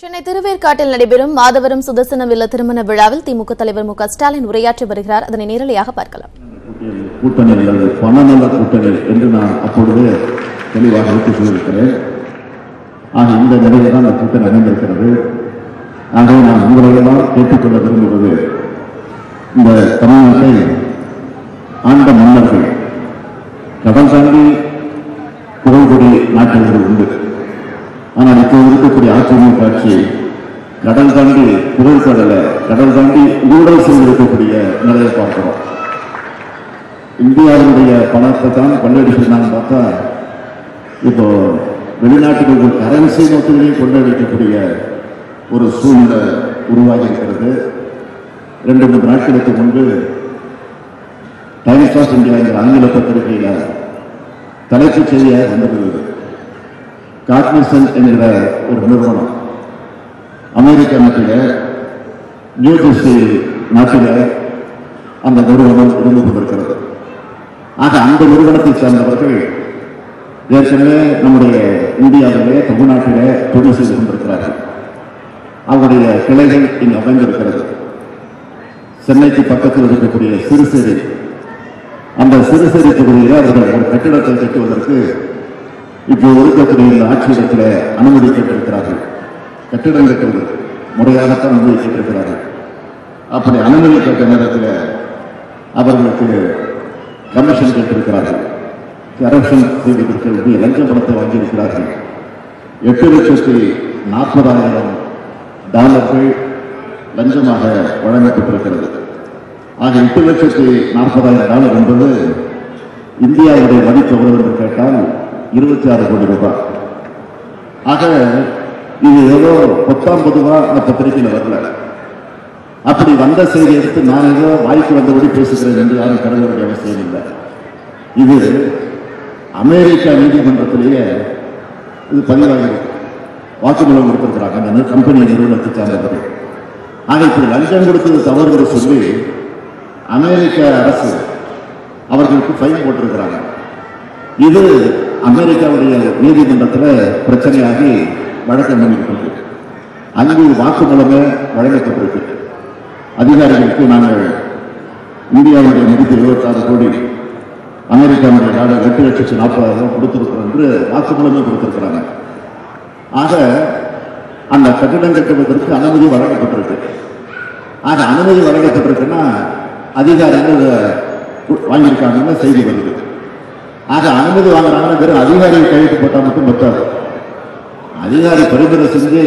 சென்னை திருவேற்காட்டில் நடைபெறும் மாதவரம் சுதர்சன வில்ல திருமண விழாவில் திமுக தலைவர் மு ஸ்டாலின் உரையாற்றி வருகிறார். அதனை நேரலையாக பார்க்கலாம். கூட்டணி அல்லது பணநல கூட்டணி என்று நான் அப்பொழுது தெளிவாக எடுத்து சொல்லியிருக்கிறேன். ஆக இந்த நிலையில் தான் அந்த கூட்டணி அமைந்திருக்கிறது. ஆகவே நான் உங்களையெல்லாம் கேட்டுக்கொள்ள விரும்புவது இந்த தமிழ்நாட்டை ஆண்ட மன்னர்கள் கடல் தாண்டி புகழ்கொடி நாட்டில் உண்டு ஆனால் இப்போது இருக்கக்கூடிய ஆச்சரிய காட்சி கடல் தாண்டி புகழ்கடல கடல் தாண்டி ஊழல் செய்திருக்கக்கூடிய நிலையை பார்க்கிறோம். இந்தியாவினுடைய பணத்தை தான் கொள்ளடிச்சிருந்தாங்க பார்த்தா இப்போ வெளிநாட்டுக்கு கரன்சி நோட்டுகளையும் கொள்ளடிக்கக்கூடிய ஒரு சூழ்நிலை உருவாகி இருக்கிறது. ரெண்டு மூன்று நாட்களுக்கு முன்பு டைம்ஸ் ஆஃப் இந்தியா என்ற ஆங்கில பத்திரிகையில் தலைப்புச் செய்தியாக வந்திருந்தது காக்னிசன் என்கிற ஒரு நிறுவனம். அமெரிக்க நாட்டில நியூஜெர்சி நாட்டில அந்த நிறுவனம் இருந்து கொண்டிருக்கிறது. ஆக அந்த நிறுவனத்தை சேர்ந்தவர்கள் ஏற்கனவே நம்முடைய இந்தியாவிலே தமிழ்நாட்டிலே தொழில் செய்து கொண்டிருக்கிறார்கள். அவருடைய கிளைகள் இங்கு அமைந்திருக்கிறது. சென்னைக்கு பக்கத்தில் இருக்கக்கூடிய சிறுசேரி. அந்த சிறுசேரி பகுதியில் அவர்கள் ஒரு கட்டிடத்தை கட்டுவதற்கு இப்போ இருக்கக்கூடிய இந்த ஆட்சியிடத்தில் அனுமதி கேட்டிருக்கிறார்கள் கட்டிடம் கட்டுவது முறையாகத்தான் அனுமதி கேட்டிருக்கிறார்கள் அப்படி அனுமதி கேட்ட நேரத்தில் அவர்களுக்கு கமிஷன் கேட்டிருக்கிறார்கள். கரப்ஷன் செய்திருக்கிறது லஞ்ச பணத்தை வாங்கியிருக்கிறார்கள். எட்டு லட்சத்தி நாற்பதாயிரம் டாலர்கள் லஞ்சமாக வழங்கப்பட்டிருக்கிறது. ஆக எட்டு லட்சத்தி நாற்பதாயிரம் டாலர் என்பது இந்தியாவுடைய மதிப்பு எவ்வளவு என்று கேட்டால் இருபத்தி ஆறு கோடி ரூபாய். ஆக இது ஏதோ பத்தாம் பொதுவா அந்த பத்திரிகையில் வரல. அப்படி வந்த செய்தி எடுத்து நான் ஏதோ வாய்க்கு வந்தபடி பேசுகிறேன் என்று யாரும் கருத வேண்டிய அவசியம் இல்லை. இது அமெரிக்கா நீதிமன்றத்திலேயே இது பதிவாகிருக்கு வாக்குமூலம் கொடுத்திருக்கிறாங்க. அந்த கம்பெனி நிறுவனத்தை சார்ந்தவர்கள் ஆக இப்படி லஞ்சம் கொடுத்தது தவறு என்று சொல்லி அமெரிக்க அரசு அவர்களுக்கு ஃபைன் போட்டிருக்கிறாங்க. இது அமெரிக்காவுடைய நீதிமன்றத்தில் பிரச்சனையாகி வழக்கு பண்ணிட்டு அங்கு வாக்குமூலமே வழங்கப்பட்டிருக்கு. அதிகாரிகளுக்கு நாங்கள் இந்தியாவுடைய மதிப்பு இருபத்தாறு கோடி அமெரிக்காவுடைய டாலர் எட்டு லட்சத்தி நாற்பதாயிரம் கொடுத்திருக்கிறோம் என்று வாக்குமூலமே கொடுத்திருக்கிறாங்க. ஆக அந்த கட்டிடம் கட்டுவதற்கு அனுமதி வழங்கப்பட்டிருக்கு. ஆக அனுமதி வழங்கப்பட்டிருக்குன்னா அதிகாரிகள் வாங்கியிருக்காங்கன்னு செய்தி வருகிறது ஆக அனுமதி வாங்குறாங்கன்னா வெறும் அதிகாரி கையெழுத்து போட்டால் மட்டும் பத்தாது. அதிகாரி பரிந்துரை செஞ்சு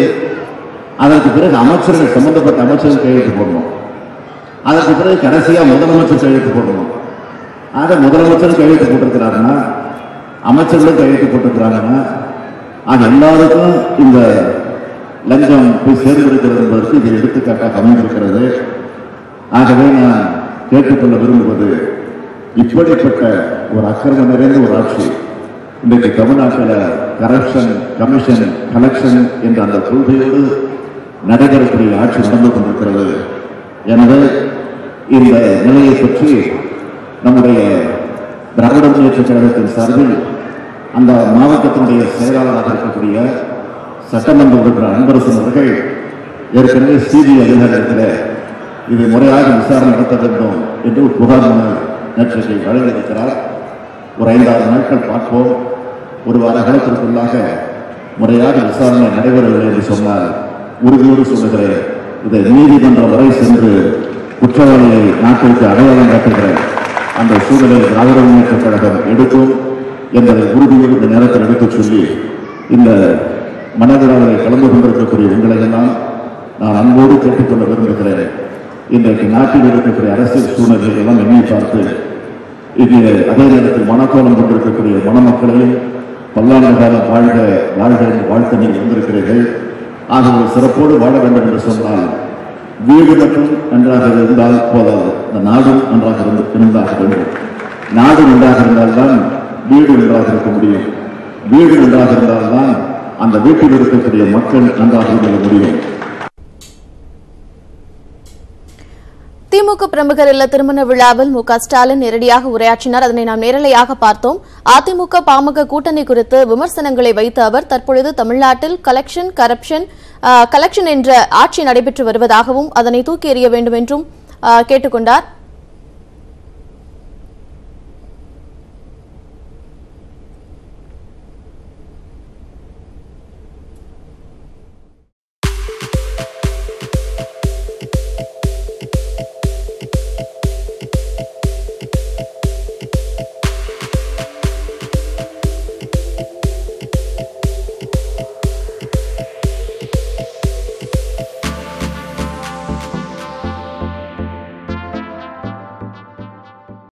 அதற்கு பிறகு அமைச்சர்கள் சம்பந்தப்பட்ட அமைச்சர்கள் கையெழுத்து போடணும். அதற்கு பிறகு கடைசியாக முதலமைச்சர் கையெழுத்து போடணும். ஆக முதலமைச்சர் கையெழுத்து போட்டிருக்கிறாருன்னா அமைச்சர்களும் கையெழுத்து போட்டிருக்கிறாங்கன்னா ஆக எல்லாருக்கும் இந்த லஞ்சம் போய் சேர்ந்திருக்கிறது என்பதற்கு இது எடுத்துக்காட்டாக அமைந்திருக்கிறது. ஆகவே நான் கேட்டுக்கொள்ள விரும்புவது இப்படிப்பட்ட ஒரு அக்கிரமம் நிறைந்த ஒரு ஆட்சி. இன்றைக்கு தமிழ்நாட்டில் கரப்ஷன் கமிஷன் கலெக்ஷன் என்ற அந்த கொள்கையோடு நடைபெறக்கூடிய ஆட்சி நடந்து கொண்டிருக்கிறது. எனவே இந்த நிலையை பற்றி நம்முடைய திராவிட முன்னேற்ற கழகத்தின் சார்பில் அந்த மாவட்டத்தினுடைய செயலாளராக இருக்கக்கூடிய சட்டமன்ற உறுப்பினர் அன்பரசன் அவர்கள் ஏற்கனவே சிபிஐ அதிகாரத்தில் இது முறையாக விசாரணை நடத்த வேண்டும் என்று புகார் மனு நேற்றைக்கு வழங்கியிருக்கிறார். ஒரு ஐந்தாறு நாட்கள் பார்ப்போம். ஒரு வார காலத்திற்குள்ளாக முறையாக விசாரணை நடைபெறவில்லை என்று சொன்னால் உறுதியோடு சொல்லுகிறேன். இதை நீதிமன்றம் வரை சென்று குற்றவாளியை நாட்டிற்கு அடையாளம் காட்டுகிற அந்த சூழலை திராவிட முன்னேற்ற கழகம் எடுக்கும் என்பதை உறுதியோடு இந்த நேரத்தில் எடுத்துச் சொல்லி இந்த மனதிராவில் கலந்து கொண்டிருக்கக்கூடிய உங்களை எல்லாம் நான் அன்போடு கேட்டுக்கொள்ள விரும்புகிறேன். இன்றைக்கு நாட்டில் இருக்கக்கூடிய அரசியல் சூழ்நிலைகள் எல்லாம் எண்ணி பார்த்து இது அதே நேரத்தில் மனக்கோலம் கொண்டிருக்கக்கூடிய மணமக்களையும் பல்லாண்டு காலம் வாழ்க வாழ்க என்று வாழ்த்த நீங்கள் வந்திருக்கிறீர்கள் ஆக ஒரு சிறப்போடு வாழ வேண்டும் என்று சொன்னால் வீடு மட்டும் நன்றாக இருந்தால் போதாது. இந்த நாடும் நன்றாக இருந்து இருந்தாக வேண்டும். நாடு நன்றாக இருந்தால்தான் வீடு நன்றாக இருக்க முடியும். வீடு நன்றாக இருந்தால்தான் அந்த வீட்டில் இருக்கக்கூடிய மக்கள் நன்றாக இருக்க முடியும். திமுக பிரமுகர் இல்ல திருமண விழாவில் மு ஸ்டாலின் நேரடியாக உரையாற்றினார். அதனை நாம் நேரலையாக பார்த்தோம். அதிமுக பாமக கூட்டணி குறித்து விமர்சனங்களை வைத்த அவர் தற்பொழுது தமிழ்நாட்டில் கலெக்ஷன் கரப்ஷன் கலெக்ஷன் என்ற ஆட்சி நடைபெற்று வருவதாகவும் அதனை தூக்கி எறிய வேண்டும் என்றும் கேட்டுக்கொண்டாா்